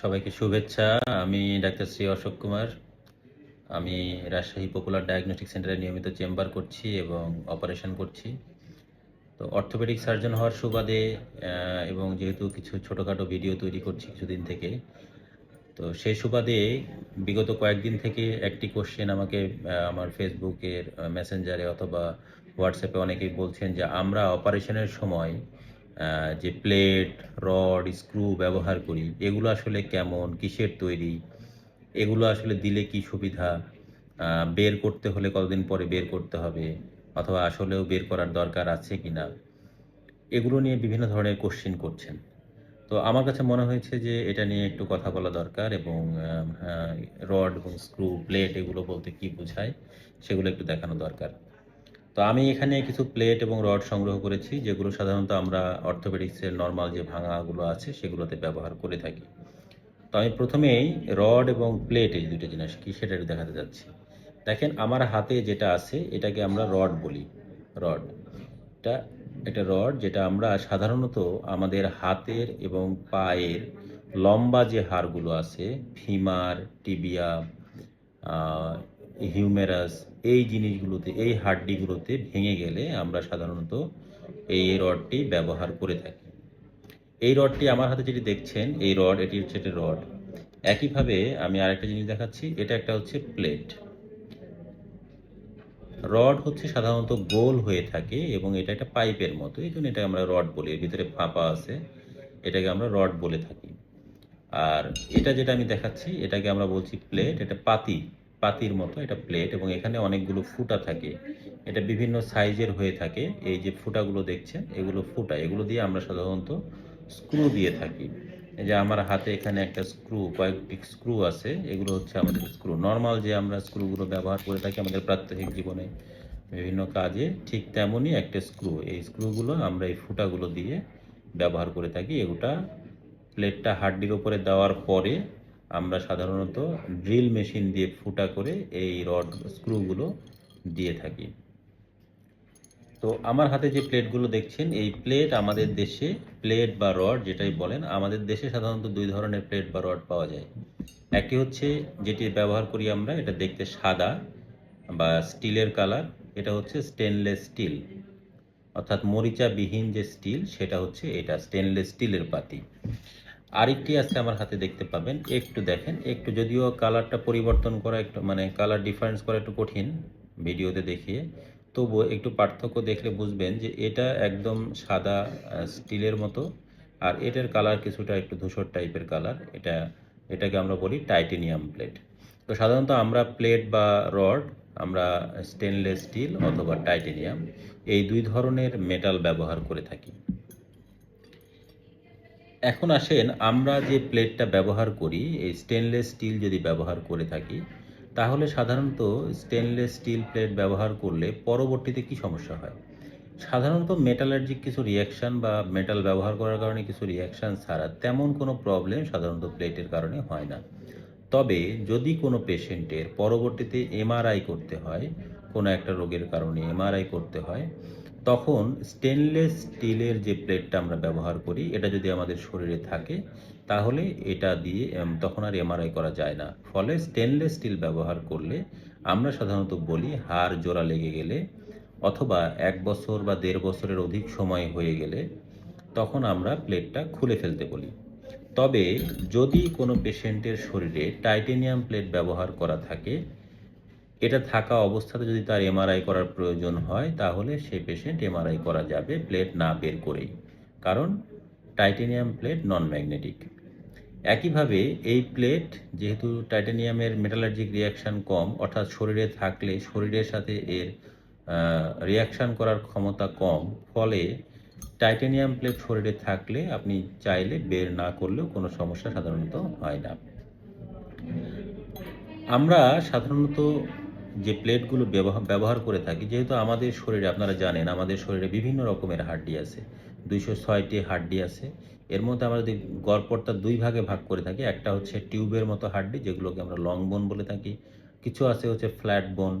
সবাইকে শুভেচ্ছা। আমি ডাক্তার শ্রী অশোক কুমার। আমি রাজশাহী পপুলার ডায়াগনস্টিক সেন্টারে নিয়মিত চেম্বার করছি এবং অপারেশন করছি। তো অর্থোপেডিক সার্জন হওয়ার সুবাদে এবং যেহেতু কিছু ছোটোখাটো ভিডিও তৈরি করছি কিছুদিন থেকে, তো সেই সুবাদে বিগত কয়েকদিন থেকে একটি কোশ্চেন আমাকে আমার ফেসবুকের মেসেঞ্জারে অথবা হোয়াটসঅ্যাপে অনেকেই বলছেন যে আমরা অপারেশনের সময় যে প্লেট, রড, স্ক্রু ব্যবহার করি, এগুলো আসলে কেমন, কিসের তৈরি, এগুলো আসলে দিলে কি সুবিধা? বের করতে হলে কতদিন পরে বের করতে হবে, অথবা আসলেও বের করার দরকার আছে কি না এগুলো নিয়ে বিভিন্ন ধরনের কোশ্চেন করছেন। তো আমার কাছে মনে হয়েছে যে এটা নিয়ে একটু কথা বলা দরকার এবং রড এবং স্ক্রু, প্লেট এগুলো বলতে কি বোঝায়, সেগুলো একটু দেখানো দরকার। তো আমি এখানে কিছু প্লেট এবং রড সংগ্রহ করেছি, যেগুলো সাধারণত আমরা অর্থোপেডিক্সের নর্মাল যে ভাঙাগুলো আছে সেগুলোতে ব্যবহার করে থাকি। তো আমি প্রথমেই রড এবং প্লেট এই দুটো জিনিস কি সেটা দেখাতে যাচ্ছি। দেখেন, আমার হাতে যেটা আছে, এটাকে আমরা রড বলি। রড এটা এটা রড যেটা আমরা সাধারণত আমাদের হাতের এবং পায়ের লম্বা যে হাড়গুলো আছে, ফিমার, টিবিয়া হিউমেরাস এই জিনিসগুলোতে, এই হাড্ডিগুলোতে ভেঙে গেলে আমরা সাধারণত এই রডটি ব্যবহার করে থাকি। এই রডটি আমার হাতে যেটি দেখছেন, এই রড, এটি হচ্ছে একটি রড। একইভাবে আমি আরেকটা জিনিস দেখাচ্ছি, এটা একটা হচ্ছে প্লেট। রড হচ্ছে সাধারণত গোল হয়ে থাকে এবং এটা একটা পাইপের মতো, এই জন্য এটা আমরা রড বলি। এর ভিতরে ফাঁপা আছে, এটাকে আমরা রড বলে থাকি। আর এটা যেটা আমি দেখাচ্ছি, এটাকে আমরা বলছি প্লেট, এটা পাতি। পাতির মতো, এটা প্লেট এবং এখানে অনেকগুলো ফুটা থাকে। এটা বিভিন্ন সাইজের হয়ে থাকে। এই যে ফুটাগুলো দেখছেন, এগুলো ফুটা। এগুলো দিয়ে আমরা সাধারণত স্ক্রু দিয়ে থাকি। যে আমার হাতে এখানে একটা স্ক্রু কয়েকটি স্ক্রু আছে, এগুলো হচ্ছে আমাদের স্ক্রু নর্মাল যে আমরা স্ক্রুগুলো ব্যবহার করে থাকি আমাদের প্রাত্যহিক জীবনে, বিভিন্ন কাজে, ঠিক তেমনই একটা স্ক্রু এই স্ক্রুগুলো আমরা এই ফুটাগুলো দিয়ে ব্যবহার করে থাকি। এগুটা প্লেটটা হাড্ডির উপরে দেওয়ার পরে আমরা সাধারণত ড্রিল মেশিন দিয়ে ফুটা করে এই রড স্ক্রুগুলো দিয়ে থাকি। তো আমার হাতে যে প্লেটগুলো দেখছেন, এই প্লেট আমাদের দেশে প্লেট বা রড যেটাই বলেন, আমাদের দেশে সাধারণত দুই ধরনের প্লেট বা রড পাওয়া যায়। একটি হচ্ছে যেটি ব্যবহার করি আমরা, এটা দেখতে সাদা বা স্টিলের কালার, এটা হচ্ছে স্টেনলেস স্টিল। অর্থাৎ মরিচাবিহীন যে স্টিল, সেটা হচ্ছে এটা স্টেনলেস স্টিলের পাতি। আরেকটি আছে আমার হাতে দেখতে পাবেন। একটু দেখেন, একটু যদিও কালারটা পরিবর্তন করা একটু মানে কালার ডিফারেন্স করা একটু কঠিন ভিডিওতে দেখিয়ে। তবুও একটু পার্থক্য দেখলে বুঝবেন যে এটা একদম সাদা স্টিলের মতো, আর এটার কালার কিছুটা একটু ধূসর টাইপের কালার এটা, এটাকে আমরা বলি টাইটেনিয়াম প্লেট তো সাধারণত আমরা প্লেট বা রড আমরা স্টেনলেস স্টিল অথবা টাইটেনিয়াম এই দুই ধরনের মেটাল ব্যবহার করে থাকি। এখন আসেন, আমরা যে প্লেটটা ব্যবহার করি, এই স্টেনলেস স্টিল যদি ব্যবহার করে থাকি, তাহলে সাধারণত স্টেনলেস স্টিল প্লেট ব্যবহার করলে পরবর্তীতে কি সমস্যা হয়? সাধারণত মেটালার্জিক কিছু রিয়াকশন বা মেটাল ব্যবহার করার কারণে কিছু রিয়াকশান ছাড়া তেমন কোনো প্রবলেম সাধারণত প্লেটের কারণে হয় না। তবে যদি কোনো পেশেন্টের পরবর্তীতে এমআরআই করতে হয়, কোনো একটা রোগের কারণে এমআরআই করতে হয় তখন স্টেনলেস স্টিলের যে প্লেটটা আমরা ব্যবহার করি, এটা যদি আমাদের শরীরে থাকে, তাহলে এটা দিয়ে তখন আর এমআরআই করা যায় না। ফলে স্টেনলেস স্টিল ব্যবহার করলে আমরা সাধারণত বলি হাড় জোড়া লেগে গেলে অথবা এক বছর বা দেড় বছরের অধিক সময় হয়ে গেলে তখন আমরা প্লেটটা খুলে ফেলতে বলি। তবে যদি কোনো পেশেন্টের শরীরে টাইটেনিয়াম প্লেট ব্যবহার করা থাকে এটা থাকা অবস্থাতে যদি তার এমআরআই করার প্রয়োজন হয়, তাহলে সেই পেশেন্ট এমআরআই করা যাবে প্লেট না বের করেই। কারণ টাইটেনিয়াম প্লেট নন ম্যাগনেটিক একইভাবে এই প্লেট যেহেতু টাইটেনিয়ামের মেটালার্জিক রিয়াকশন কম, অর্থাৎ শরীরে থাকলে শরীরের সাথে এর রিয়াকশান করার ক্ষমতা কম, ফলে টাইটেনিয়াম প্লেট শরীরে থাকলে আপনি চাইলে বের না করলেও কোনো সমস্যা সাধারণত হয় না। আমরা সাধারণত যে প্লেটগুলো ব্যবহার করে থাকি, যেহেতু আমাদের শরীরে, আপনারা জানেন, আমাদের শরীরে বিভিন্ন রকমের হাড্ডি আছে। দুইশো ছয়টি হাড্ডি আছে। এর মধ্যে আমরা যদি গড়পড়টা দুই ভাগে ভাগ করে থাকি, একটা হচ্ছে টিউবের মতো হাড্ডি, যেগুলোকে আমরা লং বোন বলে থাকি। কিছু আছে হচ্ছে ফ্ল্যাট বোন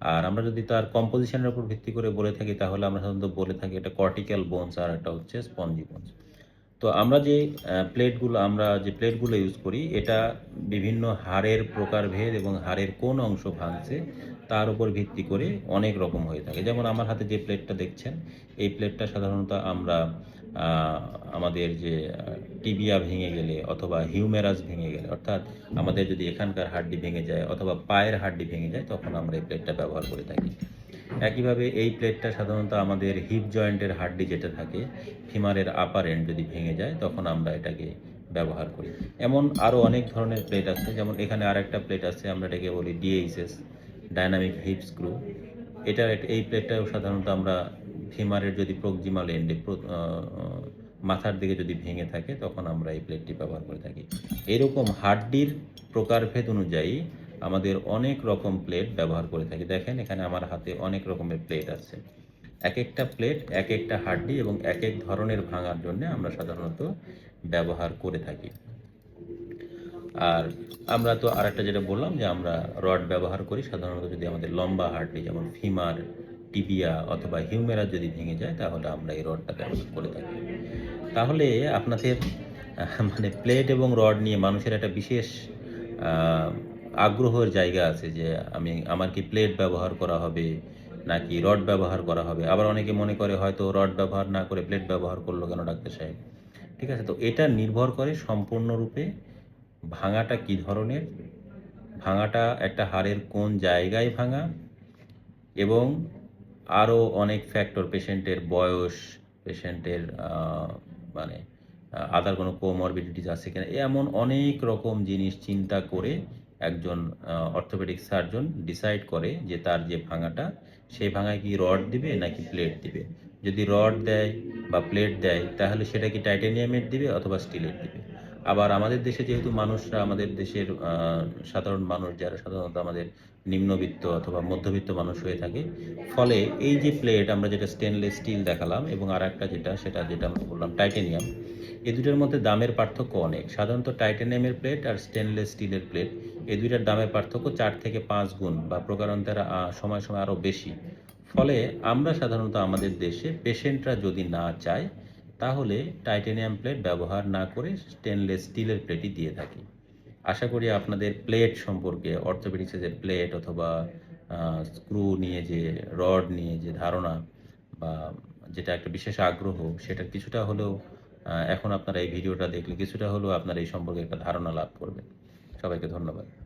আর আমরা যদি তার কম্পোজিশনের উপর ভিত্তি করে বলে থাকি, তাহলে আমরা সাধারণত বলে থাকি এটা কর্টিক্যাল বোনস আর একটা হচ্ছে স্পঞ্জি বোনস তো আমরা যে প্লেটগুলো আমরা যে প্লেটগুলো ইউজ করি, এটা বিভিন্ন হাড়ের প্রকারভেদ এবং হাড়ের কোন অংশ ভাঙছে, তার উপর ভিত্তি করে অনেক রকম হয়ে থাকে। যেমন আমার হাতে যে প্লেটটা দেখছেন, এই প্লেটটা সাধারণত আমরা আমাদের যে টিবিয়া ভেঙে গেলে অথবা হিউমেরাস ভেঙে গেলে, অর্থাৎ আমাদের যদি এখানকার হাড্ডি ভেঙে যায় অথবা পায়ের হাড্ডি ভেঙে যায়, তখন আমরা এই প্লেটটা ব্যবহার করে থাকি। একইভাবে এই প্লেটটা সাধারণত আমাদের হিপ জয়েন্টের হাড্ডি যেটা থাকে ফিমারের আপার এন্ড যদি ভেঙে যায়, তখন আমরা এটাকে ব্যবহার করি। এমন আরও অনেক ধরনের প্লেট আছে, যেমন এখানে আরেকটা প্লেট আছে, আমরা এটাকে বলি ডিএইচএস ডাইনামিক হিপ স্ক্রু এটার এই প্লেটটাও সাধারণত আমরা ফিমারের যদি প্রক্সিমাল এন্ডে মাথার দিকে যদি ভেঙে থাকে, তখন আমরা এই প্লেটটি ব্যবহার করে থাকি। এরকম হাড্ডির প্রকারভেদ অনুযায়ী আমাদের অনেক রকম প্লেট ব্যবহার করে থাকি। দেখেন, এখানে আমার হাতে অনেক রকমের প্লেট আছে। এক একটা প্লেট এক একটা হাড্ডি এবং এক এক ধরনের ভাঙার জন্য আমরা সাধারণত ব্যবহার করে থাকি। আর আমরা তো আর একটা যেটা বললাম যে আমরা রড ব্যবহার করি, সাধারণত যদি আমাদের লম্বা হাড্ডি যেমন ফিমার টিবিয়া অথবা হিউমেরা যদি ভেঙে যায়, তাহলে আমরা এই রডটা ব্যবহার করে থাকি। তাহলে আপনাদের মানে প্লেট এবং রড নিয়ে মানুষের একটা বিশেষ আগ্রহের জায়গা আছে যে আমি, আমার কি প্লেট ব্যবহার করা হবে, নাকি রড ব্যবহার করা হবে? আবার অনেকে মনে করে হয়তো রড ব্যবহার না করে প্লেট ব্যবহার করল কেন ডাক্তার সাহেব? ঠিক আছে, তো এটা নির্ভর করে সম্পূর্ণরূপে ভাঙাটা কি ধরনের? ভাঙাটা একটা হাড়ের কোন জায়গায় ভাঙা? এবং আরও অনেক ফ্যাক্টর পেশেন্টের বয়স পেশেন্টের মানে আদার কোনো কোমরবিডিটিস আছে কিনা? এমন অনেক রকম জিনিস চিন্তা করে একজন অর্থোপেডিক সার্জন ডিসাইড করে যে তার যে ভাঙাটা, সেই ভাঙায় কি রড দিবে নাকি প্লেট দিবে? যদি রড দেয় বা প্লেট দেয়, তাহলে সেটা কি টাইটেনিয়ামের দিবে অথবা স্টিলের দিবে? আবার আমাদের দেশে যেহেতু মানুষরা, আমাদের দেশের সাধারণ মানুষ যারা, সাধারণত আমাদের নিম্নবিত্ত অথবা মধ্যবিত্ত মানুষ হয়ে থাকে, ফলে এই যে প্লেট আমরা যেটা স্টেনলেস স্টিল দেখালাম এবং আর একটা যেটা, সেটা যেটা আমরা বললাম টাইটেনিয়াম এ দুটোর মধ্যে দামের পার্থক্য অনেক। সাধারণত টাইটেনিয়ামের প্লেট আর স্টেনলেস স্টিলের প্লেট এই দুইটার দামের পার্থক্য চার থেকে পাঁচ গুণ বা প্রকারান্তরে সময় সময় আরও বেশি। ফলে আমরা সাধারণত আমাদের দেশে পেশেন্টরা যদি না চায়, তাহলে টাইটেনিয়াম প্লেট ব্যবহার না করে স্টেনলেস স্টিলের প্লেটই দিয়ে থাকি। আশা করি আপনাদের প্লেট সম্পর্কে, অর্থোপেডিক্সের প্লেট অথবা স্ক্রু নিয়ে যে, রড নিয়ে যে ধারণা বা যেটা একটা বিশেষ আগ্রহ সেটা কিছুটা হলেও এখন আপনারা এই ভিডিওটা দেখলে কিছুটা হলেও আপনারা এই সম্পর্কে একটা ধারণা লাভ করবেন। সবাইকে ধন্যবাদ।